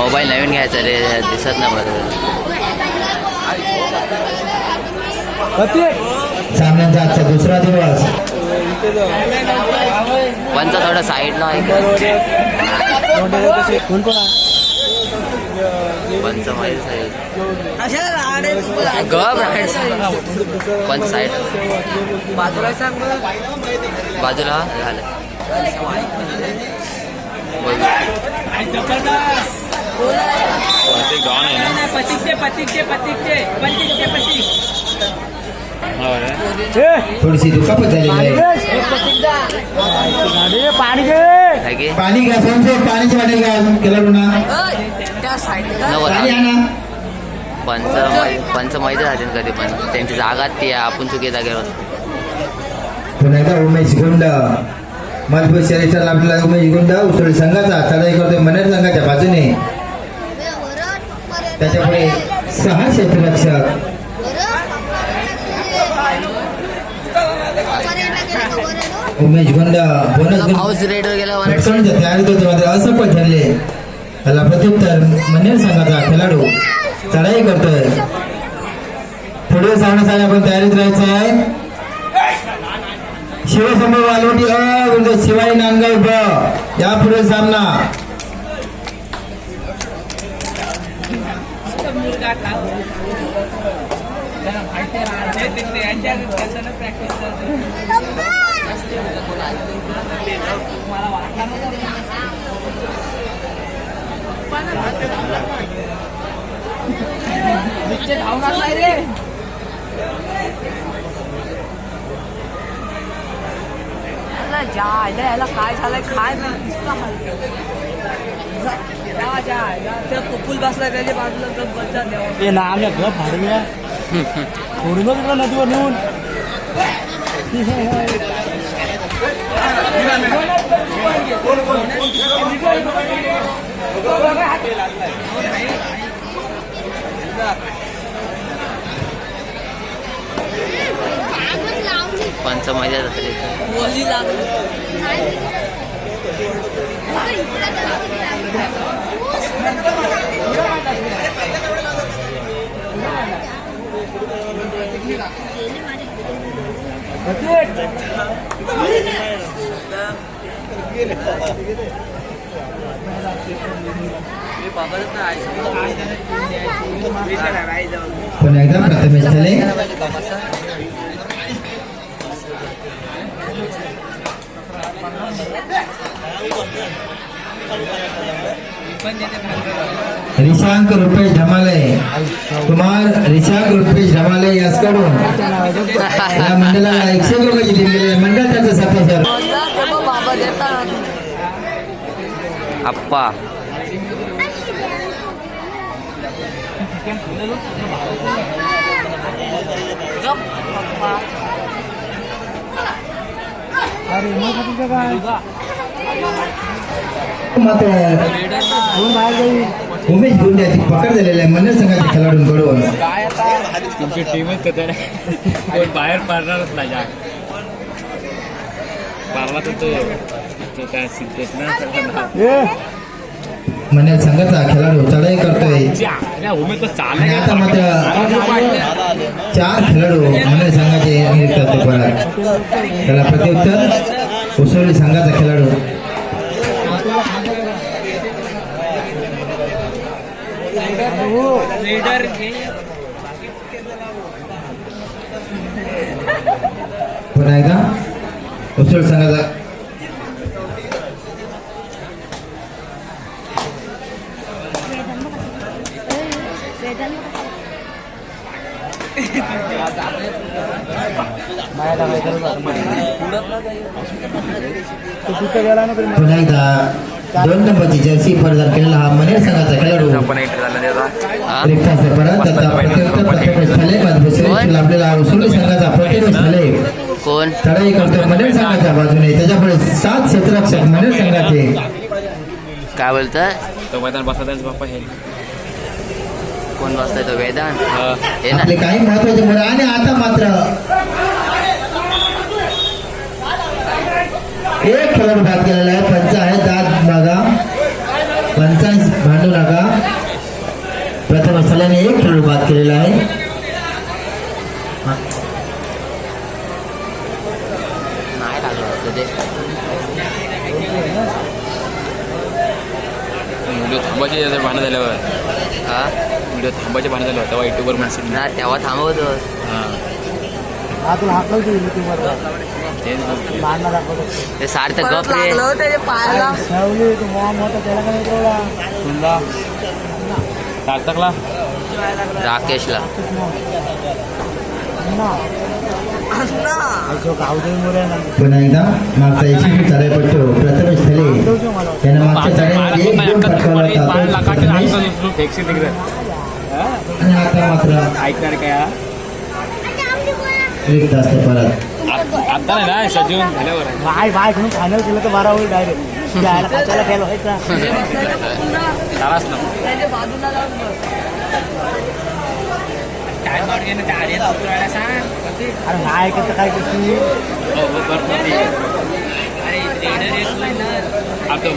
Mobile नवीन घ्यायचा रे दिसत नाही बरोबर सामन्याचा आजचा दुसरा दिवस. पंच थोडं साईडला आहे. का? पंच माहिती साईड पंच साईड. बाजूला बाजूला पतिकचे पतिक थोडीशी दुखापत झालेली आहे. की? पाणी घ्या स्वयंसेवक पाण्याची वाटेल नको पाणी आणा. पंच माहिती पंच माहिती झाली कधी पण. त्यांची जागा ती आपण चुकी जागेवर. होतो. पुन्हा एकदा उमेश गुंड. मजबूत शरीर आपल्याला उमेश गुंड. उसळी संघाचा चढाई करतोय मनेर संघाच्या बाजूने. त्याच्यापुढे सहा क्षेत्ररक्षक उमेश गुंड बोनस गेला पटकनच्या तयारीत होते मात्र असफल ठरले. त्याला प्रत्युत्तर मनेर संघाचा खेळाडू चढाई करतोय. पुढे सामन्यासाठी आपण तयारीत राहायचं आहे. शिवसमोर वालवटी अ विरुद्ध शिवाई नांदगाव ब. यापुढे सामना. याला काय झालंय काय नाही जा जा जा. त्या कुपूल बसलाय त्याच्या बाजूला गप बच्चा द्यावा ते ना आम्ही गप भाडूया सोडूनच तुला नदीवर नेऊन पंच माहिती झाली बोली लागली पुन्हा एकदा प्रथमेश झाले रिशांक रुपेश ढमाले कुमार रिशांक रुपेश ढमाले याचकडून. या मंडळाला एकशे एक रुपयाची टीम गेले मंडळ त्याचं सत्याचार बाबा देतात आप्पा मात्र उमेश गुंड याची पकड झालेली आहे. मंडळ संघाच्या खेळाडूंकडून तुमची टीमच कधी कोण बाहेर पाडणारच नाही पारला तर तो तो काय सिद्धेश ना. मंडळ संघाचा खेळाडू चढाई करतोय. आणि आता मात्र चार खेळाडू मंडळ संघाचे परत त्याला प्रत्युत्तर संघाचा खेळाडू. रेडर पुन्हा एकदा उसळ संघाचा पुन्हा एकदा दोन नंबरची जर्सी परिधान केलेला हा मनेर संघाचा खेळाडू. रिक्षा असे परत आता प्रत्युत्तर प्रत्येक स्थळे मजबूत शरीर आपल्याला उसळी संघाचा प्रत्येक स्थळे कोण? चढाई करतो मनेर संघाच्या बाजूने. त्याच्यापुढे सात क्षेत्ररक्षक मनेर संघाचे काय बोलतोय? तो मैदान बाप्पा हे. कोण बसतोय तो वेदांत हा. हे ना. आपले काही महत्त्वाचे मुलं आणि आता मात्र एक खेळाडू बाद केलेला आहे पंच आहे दाद मागा पंचांश भांडू नका धावल्याने एक खेळाडू बाद केलेला आहे. नाही लागलं असतं ते व्हिडिओ थांबायचे जर भांडण झाल्यावर. हा? व्हिडिओ थांबायचे भांडण झाल्यावर तेव्हा युट्यूबवर म्हणशील ना तेव्हा थांबवतो हां. ते गप रे. हो त्याच्या पायाला कुंदा सार्थकला राकेशला अण्णा पुन्हा एकदा मागचा यशस्वी चढाईपट्टू प्रथमेश थले यानं मागच्या चढाईमध्ये एक गुण पटकावला होता तो प्रथमेश आणि आता मात्र ऐकणार काय रिक्त असते परत आता नाही ना सजीवन झाल्यावर आहे. बाय बाय म्हणून फायनल केलं तर बारा होईल डायरेक्ट त्याला खेळ व्हायचा झालाच ना अरे ऐकत काय करते. आता.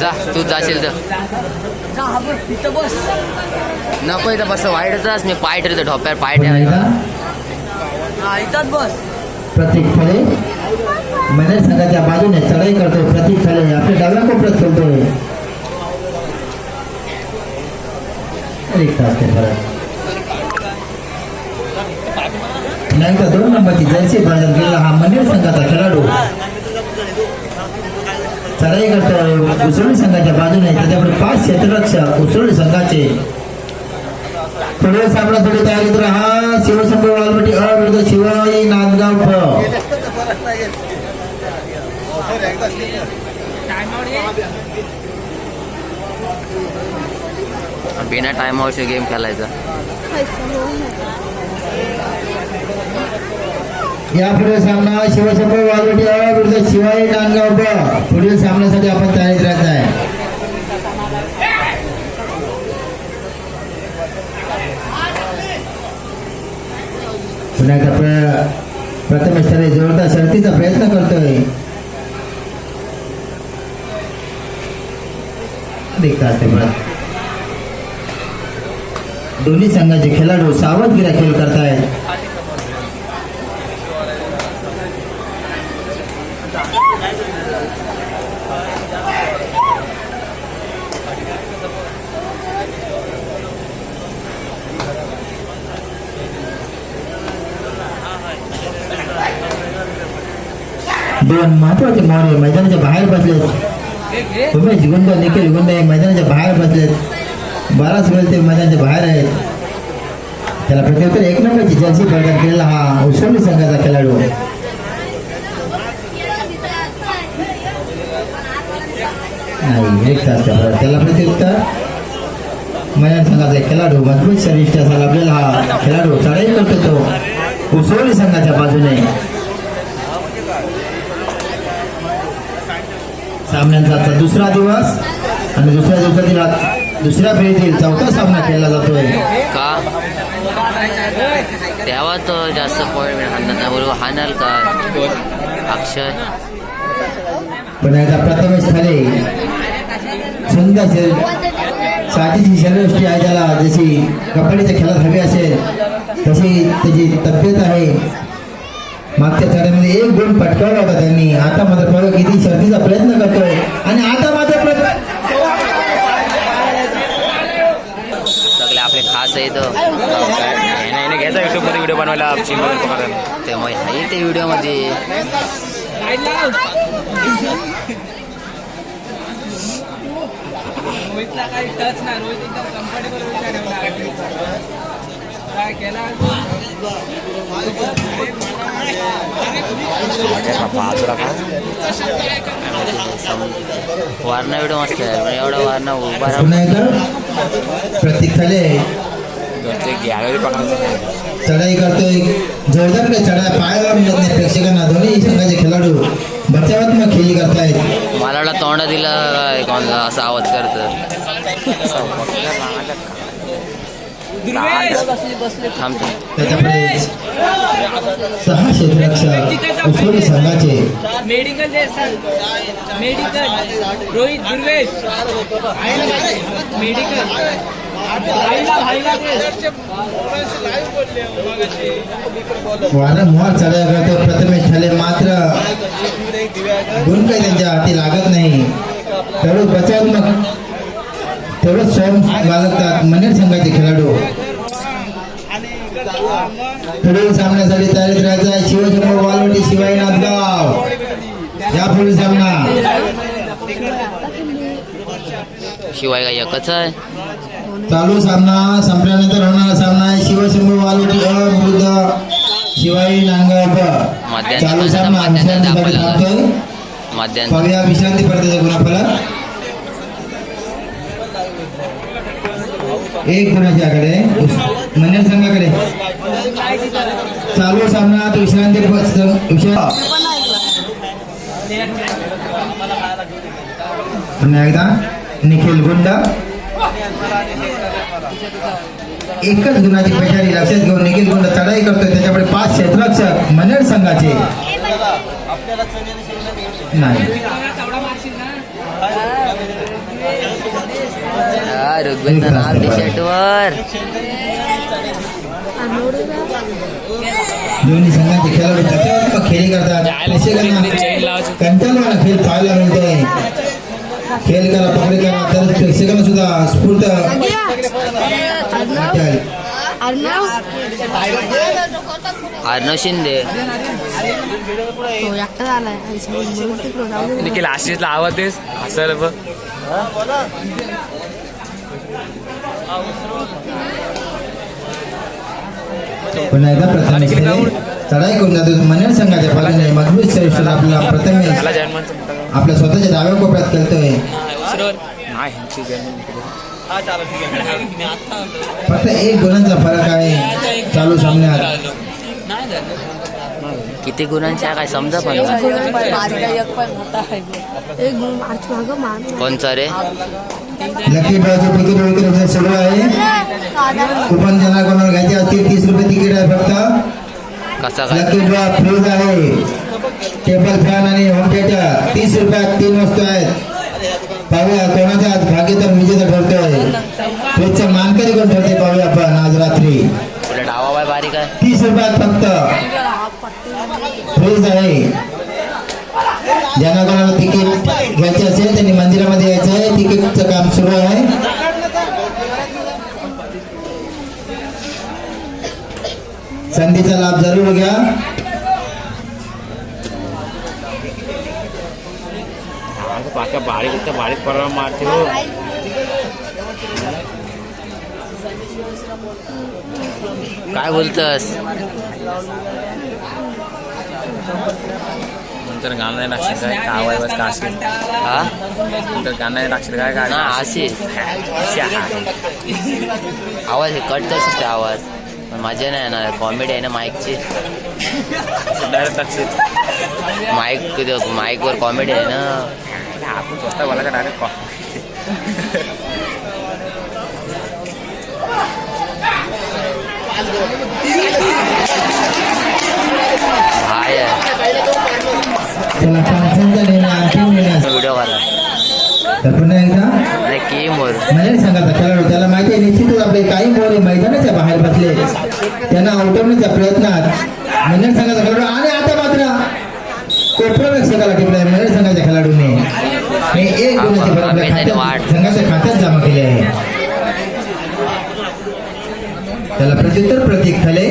जा तू जाशील तर नको इथं बस वाईटच मी पाय ठरतो ढोप्यावर पाय ठेवायचा इथंच बस. प्रतीक फले मनर संघाच्या बाजूने चढाई करतोय प्रतीक फले आपल्या डाव्या कोपऱ्यात खेळतोय. रिक्त असते परत पुन्हा एकदा दोन नंबरची जर्सी बाजार गेला हा मंदिर संघाचा खेळाडू. चढाई करतो उसळी संघाच्या बाजूने त्याच्यापुढे पाच क्षेत्ररक्षक उसळी संघाचे. पुढे सामन्यासाठी तयारीत राहा शिवशंकर वालपट्टी. अ विरुद्ध शिवाई नांदगाव फ. बिना टायमावरचे गेम खेळायचा. यापुढे सामना शिवशंकर वालपट्टी विरुद्ध शिवाजी नांदगाव ब पुढील सामन्यासाठी आपण तयारीत राहत आहे. पुन्हा एकदा प्र- प्रथमेश जोरदार शर्तीचा प्रयत्न करतोय. देखता असते परत दोन्ही संघाचे खेळाडू सावधगिरा खेळ करतायत. दोन महत्त्वाचे मौर्य मैदानाच्या बाहेर बसलेत. उमेश गुंड निखिल गुंड हे मैदानाच्या बाहेर बसलेत. बराच वेळ ते मैदानाच्या बाहेर आहेत. त्याला प्रत्युत्तर एक नंबरची जर्सी प्रदान केलेला हा उसळी संघाचा खेळाडू नाही एक तास त्याला प्रत्युत्तर मैदान संघाचा खेळाडू मजबूत शरीर असा लाभलेला हा खेळाडू चढाई करतो तो. उसवली संघाच्या बाजूने. सामन्यांचा दुसरा दिवस आणि दुसऱ्या दिवसातील दुसऱ्या फेरीतील चौथा सामना खेळला जातोय. का? तेव्हा तो जास्त पॉईंट हाणणार नाही बरोबर हाणाल का? अक्षय. पण एकदा प्रथमेश खाले सुंदर शरीर साठीची शरीरष्टी आहे त्याला जशी कबड्डीच्या खेळात हवी असेल तशी त्याची तब्येत आहे. मागच्या चढ्यामध्ये एक गुण पटकावला होता त्यांनी. आता मात्र बघा किती शर्तीचा प्रयत्न करतोय. आणि आता मात्र प्रयत्न सगळे खास आहेत याने याने घ्यायचा युट्यूबमध्ये व्हिडिओ बनवायला चिंबोरी पकडायला ते मग आहे ते व्हिडिओमध्ये रोहितला काही टच नाही. रोहित एकदम कम्फर्टेबल काय केला? वारणा व्हिडिओ मस्त आहे. एवढा वारणा उभा प्रतीक चढाई करतोय. जोरदार चढाई. पायाला मिळत नाही प्रेक्षकांना. दोन्ही संघाचे खेळाडू बचावात्मक खेळी करतायत. मला वाटलं तोंड दिला असा आवाज करत सहा क्षेत्ररक्षक उसोली संघाचे. मेडिकल दे sir medical Rohit Durvesh medical. वारंवार चढाई करतो प्रथमेश ठाले मात्र गुण काही त्यांच्या हाती लागत नाही. तेवढं बचावात्मक तेवढं स्वयं बाळगतात मनेर संघाचे खेळाडू. पुढील सामन्यासाठी तयारीत राहायचं आहे. शिवशंभर वालवटी शिवाई नाथगाव या पुढील सामना. शिवाय काय एकच आहे. चालू सामना संपल्यानंतर होणारा सामना आहे शिवशंभर वालवटी अ विरुद्ध शिवाई. मध्यान्ह चालू सामना थांबतोय. पाहूया विश्रांती पडते गुणाफलक. एक गुणाच्याकडे मन्यर संघाकडे. चालू सामना तो विश्रांती प- विश्रा- पुन्हा एकदा निखिल गुंड. एकच गुणाची पेशारी लक्षात घेऊन निखिल गुंड चढाई करतोय. त्याच्याकडे पाच क्षेत्ररक्षक मनेर संघाचे. हा, दोन्ही संघाचे खेळाडू त्याच्यावर खेळी करतात. कंटाळवाणा खेळ पाहायला मिळतोय. खेळ करा पकडी करा. तर प्रेक्षकांना सुद्धा स्फूर्त. अर्णव? शिंदे. निखिल आशिषला आवाज देस. हसायला बघ. पुन्हा एकदा प्रथमेश खेळे. चढाई करून जातो. मनेर संघाच्या बाजूने मजबूत श्रेष्ठ आपला प्रथमेश. आपल्या स्वतःच्या डाव्या कोपऱ्यात खेळतोय. फक्त एक गुणांचा फरक आहे. चालू सामन्यात. किती गुणांचे आहे काय समजा पण कोणचा रे? लकी ड्रॉचे विक्री सुरू आहे. कुपन ज्यांना कोणाला घ्यायचे असतील तीस रुपये तिकीट आहे फक्त. कसा काय फ्रीज आहे. टेबल फॅन आणि होम थिएटर तीस रुपयात तीन वस्तू आहेत. पाहूया कोणाचा आज भाग्य तर विजेता ठरतोय. फ्रीजचा मानकरी कोण ठरते पाहूया आपण आज रात्री. बारीक आहे. तीस रुपयात फक्त. फ्रीज आहे. ज्यांना कोणाला तिकीट घ्यायचे असेल त्यांनी मंदिरामध्ये यायचं आहे. तिकीटचं काम सुरू आहे. संधीचा लाभ जरूर घ्या. पाका बारीक परवा मारते हो काय बोलतस? नंतर गाणं नाही टाकशील काय? का आवाज बस का असेल? हा? नंतर गाणं नाही टाकशील काय? काय ना असेल आवाज हे कट कर शकते आवाज. मजा नाही येणार कॉमेडी आहे ना माईकची डायरेक्ट माईक माईकवर कॉमेडी आहे ना. आपण स्वस्त बोला का डायरेक्ट. व्हिडिओ करा तर पुन्हा एकदा अरे की मोर. मनेर संघाचा खेळाडू त्याला माहिती आहे निश्चितच आपले काही मोरे मैदानाच्या बाहेर बसले त्यांना आवटवण्याच्या प्रयत्नात मनेर संघाचा खेळाडू आणि आता मात्र कोपरक्षकाला टिपलाय मनेर संघाच्या खेळाडूने. एक गुणाचे संघाच्या खात्यात जमा केले आहे. त्याला प्रत्युत्तर प्रतीक ठले.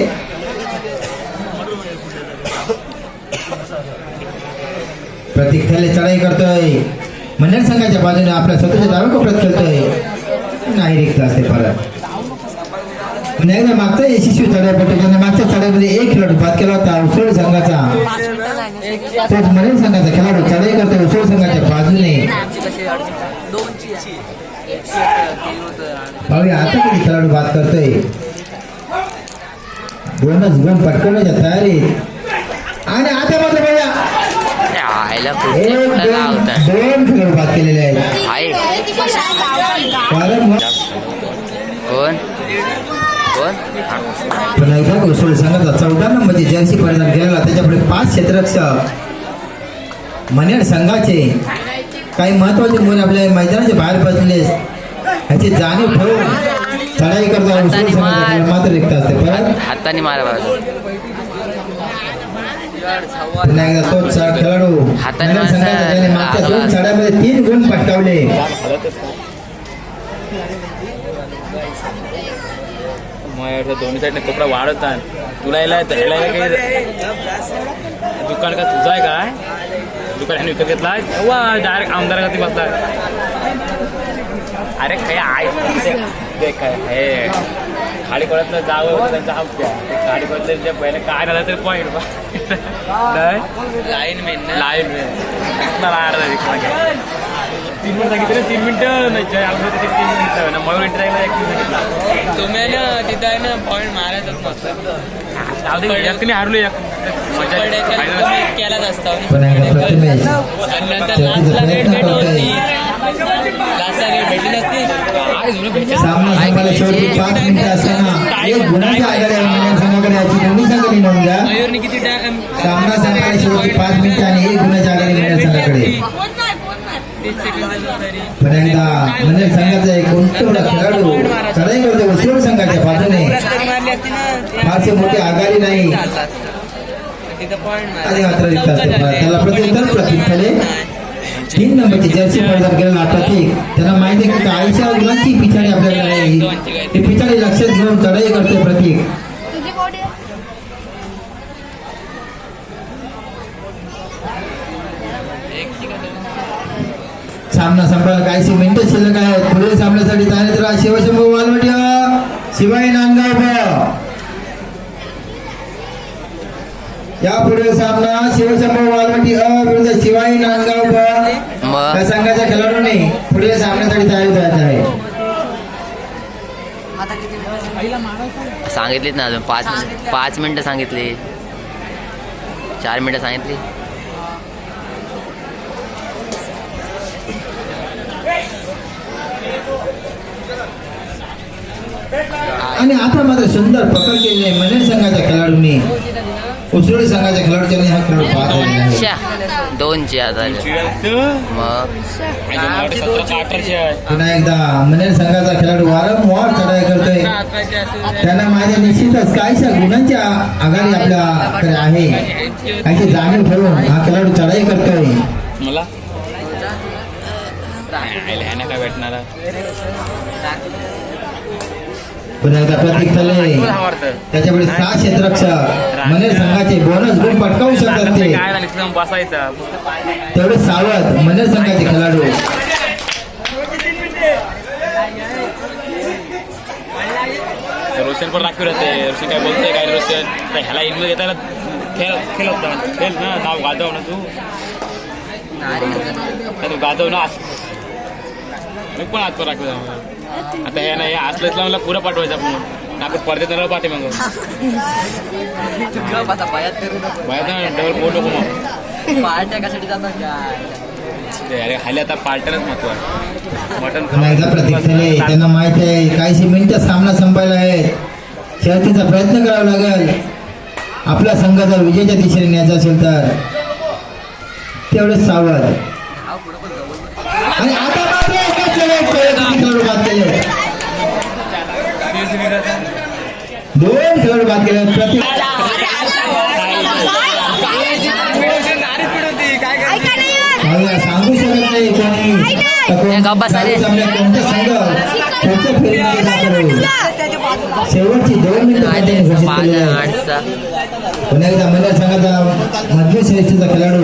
प्रतीक थले चढाई करतोय. मंडळ संघाच्या बाजूने आपल्या स्वतःच्या दावे कोपऱ्यात खेळतोय. नाही रिक्त असते परत. एकदा मागचा यशस्वी चढाईपट्टी त्यांना मागच्या चढाईमध्ये एक खेळाडू बाद केला होता उसळ संघाचा. तोच मनेर संघाचा खेळाडू. चढाई करतोय उसळ संघाच्या बाजूने. पाहूया आता किती खेळाडू बाद करतोय. दोनच गुण पटकवण्याच्या तयारीत. आणि आता मात्र बघा. दोन खेळाडू बाद केलेले आहेत. एकदा कोसळ संघाचा चौदा नंबरची जर्सी परिधान केलेला त्याच्यापुढे पाच क्षेत्ररक्षक. मनेर संघाचे. काही महत्त्वाचे मुले आपल्या मैदानाच्या बाहेर बसले ह्याची जाणीव ठेवून चढाई करता मात्र रिक्त असते. परत हाताने मारा तोच खेळाडू हाताने मागच्या दोन चढ्यामध्ये तीन गुण पटकावले. यार दोन्ही साईडने कपडा वाढवतात तुला यायला ह्याला दुकान का तुझं आहे काय दुकान विकत घेतला? वा डायरेक्ट आमदार कधी बसला? अरे काय आहे? काय हे खाली पडत जावं जाऊ द्या. खाली पडलं ते पहिले काय झालं तरी point line main line main तीन मिनिट सांगितलं तीन मिनिटं नाही तीन मिनिटं. ना मयूर तुम्ही ना तिथं आहे ना पॉईंट मारायचंच मस्त. एकटीने हारलो final केलाच असता. नंतर लास्टला भेटली नसती. सामना संघांनी नोंद घ्या मयूरने किती टाइम सामना संपायला शेवटी पाच मिनिटं आणि एक गुणाच्या मनेर संघाकडे. तीस सेकंद एकदा मनेर संघाचा एक गुंतवला खेळाडू चढाई करतो उसळ संघाच्या बाजूने फारसे मोठी आघाडी नाही. आणि मात्र रिक्त असते त्याला प्रत्युत्तर प्रतीक्षाने तीन नंबरची जर्सी परिधान केलेला प्रतीक. त्यांना माहिती आहे की आईच्या मुलांची पिछाडी आपल्याकडे आहे ती पिछाडी लक्षात घेऊन चढाई करते प्रतीक तुझी बॉडी सामना संपायला काहीशी मिनिटं शिल्लक आहेत पुढील सामन्यासाठी तयारी तर शिवशंभू वालवटिया. शिवाई नांदगाव या पुढील सामना शिवशंभू वालवटी अ विरुद्ध शिवाई नांदगाव या संघाच्या खेळाडूंनी पुढील सामन्यासाठी तयारी करायची आहे. सांगितलीच ना अजून? पाच पाच मिनिटं सांगितली. चार मिनिटं सांगितली. आणि आता मात्र सुंदर पकड केलेली आहे मनेर संघाच्या खेळाडूंनी उसरोळी संघाच्या खेळाडूंनी हा खेळ पाहत आता आहे पुन्हा एकदा मनेर संघाचा खेळाडू वारंवार चढाई करतोय. त्यांना माझ्या निश्चितच काहीशा गुणांची आ- आघाडी आपल्याकडे आहे. याची जाणीव ठेवून हा खेळाडू चढाई करतोय. मला काय भेटणार? एकदा प्रतीक तले. त्याच्यापुढे सहा क्षेत्ररक्षक. मनेर संघाचे बोनस गुण पटकावू शकतात ते. तेवढे सावध मनेर संघाचे खेळाडू. रोशन पण राखीव राहते. रोशन काय बोलते काय रोशन? ह्याला इनमध्ये घेताना खेळ खेळ होता. खेळ ना नाव गाजव ना तू. तू गाजव ना. मी पण आज पण राखीव जाऊ आता हे ना हे असलं असलं मला पुरं पाठवायचं आपण. आपण परदेत न पाठे मग. बाहेर ना डबल बोल नको मग. पार्ट्या कशासाठी जातात काय अरे खाली आता पार्टनच महत्त्व आहे. मटन त्यांना माहीत आहे काहीशी मिनिटं सामना संपायला आहेत. शर्तीचा प्रयत्न करावा लागेल. आपला संघ जर विजयाच्या दिशेने न्यायचा असेल तर. तेवढेच सावध. आणि आता मात्र एकाच वेळेस किती दोन खेळ बाद केले प्रतीक सांगू शकत नाही कोणी संघ फेरीमध्ये शेवटची दोन मिनिटं पाच आहे. पुन्हा एकदा मनेर संघाचा मध्य श्रेष्ठचा खेळाडू.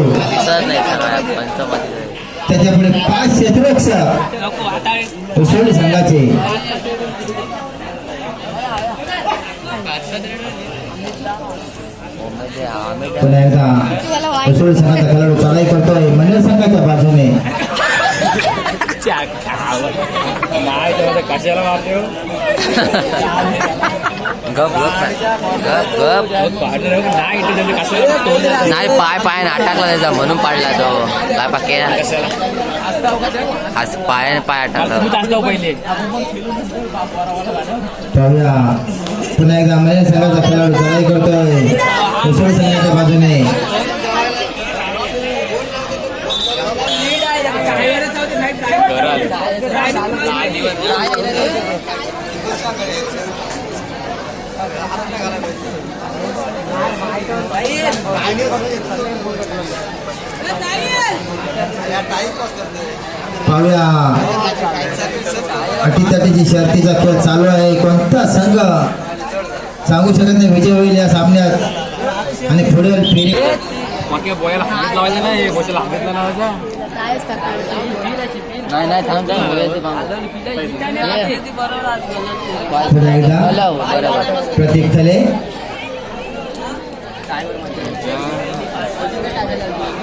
त्याच्यापुढे पाच क्षेत्ररक्षक उसोली संघाचे. पुन्हा एकदा उसोली संघाचा खेळाडू चढाई करतोय मनेर संघाच्या बाजूने. नाही कशाला मारतो हो? गप गप गप. नाही इथे पाय पाय अटकला त्याचा म्हणून पाडला तो. काय पाके कशाला आज पायाने पाय मला अटकला पहिले पुन्हा एकदा महिला संघाचा खेळाडू करतोय. संघाच्या बाजूने. पाहूया. अटीतटीची शर्तीचा खेळ चालू आहे. कोणता संघ? सांगू शकत नाही. विजय होईल या सामन्यात. आणि पुढे फेरी नाही. नाही थांब प्रतीक थले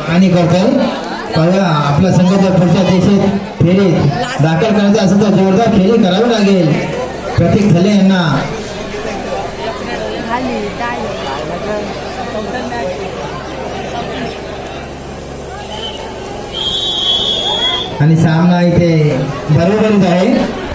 आणि करतोय पाहूया आपला संघ जर पुढच्या देशात फेरीत दाखल करायचा असेल तर जोरदार फेरी करावी लागेल. प्रतीक थले यांना. आणि सामना इथे बरोबरीच आहे.